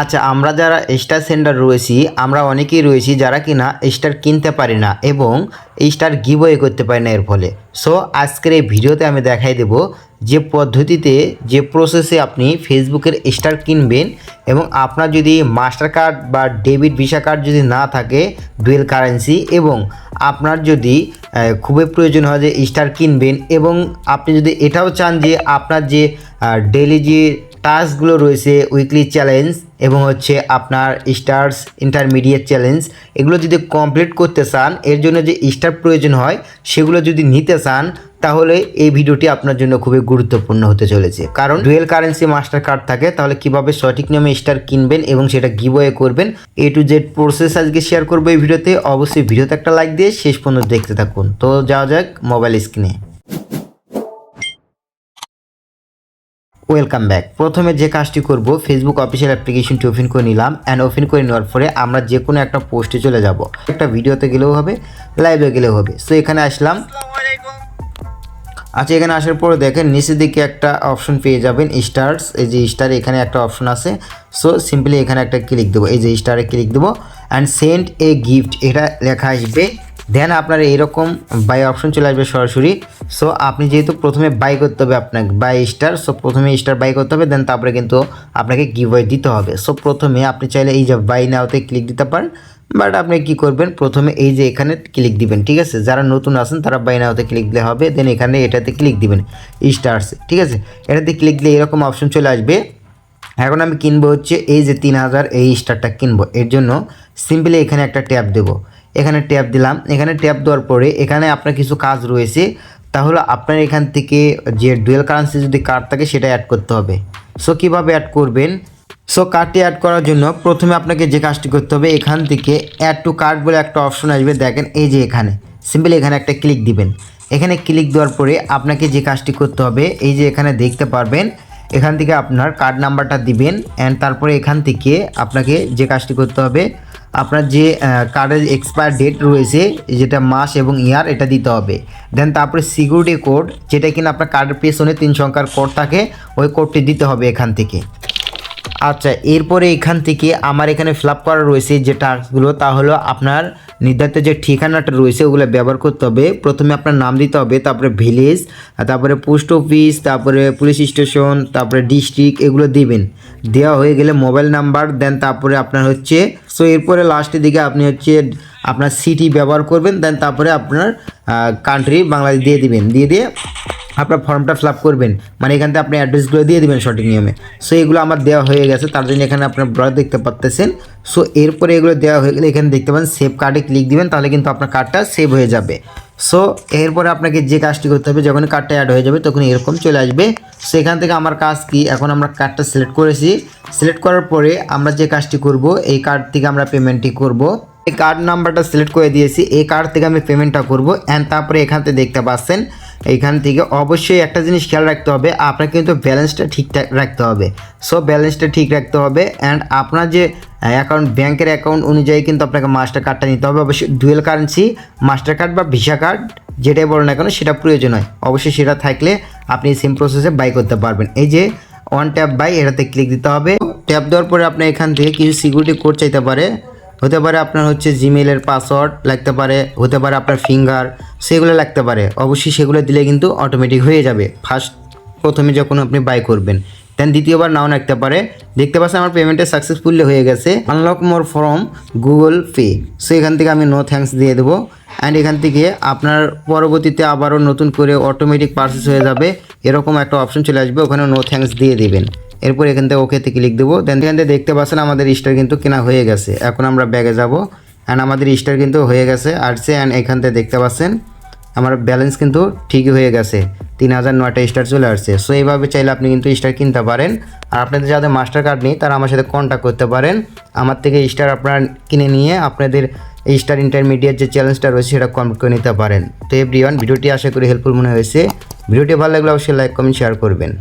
আচ্ছা আমরা যারা স্টার সেন্টার রয়েছি, আমরা অনেকেই রয়েছি যারা কিনা স্টার কিনতে পারি না এবং স্টার গিবয়ে করতে পারি না এর ফলে। সো আজকের এই ভিডিওতে আমি দেখাই দেব যে পদ্ধতিতে, যে প্রসেসে আপনি ফেসবুকের স্টার কিনবেন এবং আপনার যদি মাস্টার কার্ড বা ডেবিট, ভিসা কার্ড যদি না থাকে ডুয়েল কারেন্সি এবং আপনার যদি খুবই প্রয়োজন হয় যে স্টার কিনবেন এবং আপনি যদি এটাও চান যে আপনার যে ডেলি যে টাস্কগুলো রয়েছে উইকলি চ্যালেঞ্জ এবং হচ্ছে আপনার স্টার্স ইন্টারমিডিয়েট চ্যালেঞ্জ। এগুলো যদি কমপ্লিট করতে চান, এর জন্য যে স্টার প্রয়োজন হয়, সেগুলো যদি নিতে চান, তাহলে এই ভিডিওটি আপনার জন্য খুবই গুরুত্বপূর্ণ হতে চলেছে। কারণ ডুয়েল কারেন্সি মাস্টার কার্ড থাকে, তাহলে কীভাবে সঠিক নিয়মে স্টার কিনবেন এবং সেটা গিবয়ে করবেন, এ টু জেড প্রসেস আজকে শেয়ার করব এই ভিডিওতে। অবশ্যই ভিডিওতে একটা লাইক দিয়ে শেষ পর্যন্ত দেখতে থাকুন। তো যাওয়া যাক মোবাইল স্ক্রিনে। Welcome back. প্রথমে যে কাজটি করব ফেসবুক অফিসিয়াল অ্যাপ্লিকেশনটি ওপেন করে নিলাম অ্যান্ড ওপেন করে নেওয়ার পরে আমরা যে কোনো একটা পোস্টে চলে যাব। একটা ভিডিওতে গেলেও হবে লাইভে গেলেও হবে। সো এখানে আসলাম। আচ্ছা এখানে আসার পরে দেখেন নিচের দিকে একটা অপশন পেয়ে যাবেন স্টার্স এই যে স্টার এখানে একটা অপশন আছে। সো সিম্পলি এখানে একটা ক্লিক দেবো। এই যে স্টারে ক্লিক দেবো। অ্যান্ড সেন্ড এ গিফট এটা লেখা আসবে। দেন আপনার এরকম বাই অপশন চলে আসবে সরাসরি। সো আপনি যেহেতু প্রথমে বাই করতে হবে আপনাকে বাই স্টার সো প্রথমে স্টার বাই করতে হবে দেন তারপরে কিন্তু আপনাকে গিভওয়ে দিতে হবে। সো প্রথমে আপনি চাইলে এই যে বাই নাওতে ক্লিক দিতে পারেন বাট আপনি কি করবেন, প্রথমে এই যে এখানে ক্লিক দিবেন, ঠিক আছে? যারা নতুন আছেন, তারা বাই নাওতে ক্লিক দিলে হবে দেন এখানে এটাতে ক্লিক দিবেন স্টার্স ঠিক আছে? এটাতে ক্লিক দিলে এরকম অপশন চলে আসবে। এখন আমি কিনবো হচ্ছে এই যে তিন হাজার এই স্টারটা কিনবো। এর জন্য সিম্পলি এখানে একটা ট্যাপ দেবো। এখানে ট্যাপ দিলাম। এখানে ট্যাপ দেওয়ার পরে এখানে আপনার কিছু কাজ রয়েছে। তাহলে আপনার এখান থেকে যে ডুয়েল কারেন্সি যদি কার্ড থাকে সেটা অ্যাড করতে হবে। সো কীভাবে অ্যাড করবেন? সো কার্ডটি অ্যাড করার জন্য প্রথমে আপনাকে যে কাজটি করতে হবে, এখান থেকে অ্যাড টু কার্ড বলে একটা অপশন আসবে। দেখেন, এই যে এখানে। সিম্পলি এখানে একটা ক্লিক দিবেন। এখানে ক্লিক দেওয়ার পরে আপনাকে যে কাজটি করতে হবে, এই যে এখানে দেখতে পারবেন, এখান থেকে আপনার কার্ড নাম্বারটা দিবেন। অ্যান্ড তারপরে এখান থেকে আপনাকে যে কাজটি করতে হবে আপনার যে কার্ডের এক্সপায়ার ডেট রয়েছে, যেটা মাস এবং ইয়ার এটা দিতে হবে। দেন তারপরে সিকিউরিটি কোড যেটা কিনা আপনার কার্ডের পেছনে তিন সংখ্যার কোড থাকে, ওই কোডটি দিতে হবে এখান থেকে। আচ্ছা এরপরে এখান থেকে আমার এখানে ফিল আপ করা রয়েছে যে টাস্কগুলো তা হলো আপনার নির্ধারিত যে ঠিকানাটা রয়েছে, ওগুলো ব্যবহার করতে হবে। প্রথমে আপনার নাম দিতে হবে, তারপরে ভিলেজ তারপরে পোস্ট অফিস তারপরে পুলিশ স্টেশন তারপরে ডিস্ট্রিক্ট এগুলো দিবেন। দেওয়া হয়ে গেলে মোবাইল নাম্বার দেন তারপরে আপনার হচ্ছে সো এরপরে লাস্টের দিকে আপনি হচ্ছে আপনার সিটি ব্যবহার করবেন দেন তারপরে আপনার কান্ট্রি বাংলাদেশ দিয়ে দিবেন। দিয়ে দিয়ে আপনার ফর্মটা ফিল আপ করবেন। মানে এখান থেকে আপনি অ্যাড্রেসগুলো দিয়ে দেবেন সঠিক নিয়মে। সো এগুলো আমার দেওয়া হয়ে গেছে। তার জন্য এখানে আপনার ব্রাউজ দেখতে পাচ্তেছেন। সো এরপরে এগুলো দেওয়া হয়ে গেলে এখানে দেখতে পাবেন সেভ কার্ডে ক্লিক দিবেন, তাহলে কিন্তু আপনার কার্ডটা সেভ হয়ে যাবে। সো এরপরে আপনাকে যে কাজটি করতে হবে, যখন কার্ডটা অ্যাড হয়ে যাবে, তখন এরকম চলে আসবে। সো এখান থেকে আমার কাজ কি? এখন আমরা কার্ডটা সিলেক্ট করেছি। সিলেক্ট করার পরে আমরা যে কাজটি করব, এই কার্ড থেকে আমরা পেমেন্টটি করব। এই কার্ড নাম্বারটা সিলেক্ট করে দিয়েছি। এই কার্ড থেকে আমি পেমেন্টটা করব। অ্যান্ড তারপরে এখান থেকে দেখতে পাচ্ছেন এইখান থেকে অবশ্যই একটা জিনিস খেয়াল রাখতে হবে, আপনার কিন্তু ব্যালেন্সটা ঠিকঠাক রাখতে হবে। সো ব্যালেন্সটা ঠিক রাখতে হবে অ্যান্ড আপনার যে অ্যাকাউন্ট ব্যাংকের অ্যাকাউন্ট অনুযায়ী কিন্তু আপনাকে মাস্টার কার্ডটা নিতে হবে। অবশ্যই ডুয়েল কারেন্সি মাস্টার কার্ড বা ভিসা কার্ড যেটাই বলেন না কেন, সেটা প্রয়োজন হয়। অবশ্যই সেটা থাকলে আপনি সেম প্রসেসে বাই করতে পারবেন। এই যে ওয়ান ট্যাপ বাই এটাতে ক্লিক দিতে হবে। ট্যাপ দেওয়ার পরে আপনি এখান থেকে কিছু সিকিউরিটি কোড চাইতে পারে। হতে পারে আপনার হচ্ছে জিমেলের পাসওয়ার্ড লাগতে পারে, হতে পারে আপনার ফিঙ্গার সেগুলো লাগতে পারে। অবশ্যই সেগুলো দিলে কিন্তু অটোমেটিক হয়ে যাবে। ফার্স্ট প্রথমে যখন আপনি বাই করবেন। দেন দ্বিতীয়বার নাও রাখতে পারে। দেখতে পাচ্ছেন আমার পেমেন্টটা সাকসেসফুলি হয়ে গেছে। Unlock more from Google Pay so এখান থেকে আমি নো থ্যাঙ্কস দিয়ে দেবো। অ্যান্ড এখান থেকে আপনার পরবর্তীতে আবারও নতুন করে অটোমেটিক পারচেস হয়ে যাবে। এরকম একটা অপশন চলে আসবে, ওখানে নো থ্যাঙ্কস দিয়ে দিবেন। এরপর এখান থেকে ওকেতে ক্লিক দেবো। দেন এখান থেকে দেখতে পাচ্ছেন আমাদের স্টার কিন্তু কেনা হয়ে গেছে। এখন আমরা ব্যাগে যাব। অ্যান্ড আমাদের স্টার কিন্তু হয়ে গেছে। আসছে অ্যান্ড এখান থেকে দেখতে পাচ্ছেন, আমার ব্যালেন্স কিন্তু ঠিকই হয়ে গেছে। তিন হাজার নয়টা স্টার চলে আসছে। সো এইভাবে চাইলে আপনি কিন্তু স্টার কিনতে পারেন। আর আপনাদের যাদের মাস্টার কার্ড নেই, তারা আমার সাথে কন্ট্যাক্ট করতে পারেন। আমার থেকে স্টার আপনারা কিনে নিয়ে আপনাদের স্টার ইন্টারমিডিয়েট যে চ্যালেঞ্জটা রয়েছে, সেটা কমপ্লিট করে নিতে পারেন। তো এভরিওয়ান ভিডিওটি আশা করি হেল্পফুল মনে হয়েছে। ভিডিওটি ভালো লাগলে অবশ্যই লাইক কমেন্ট শেয়ার করবেন।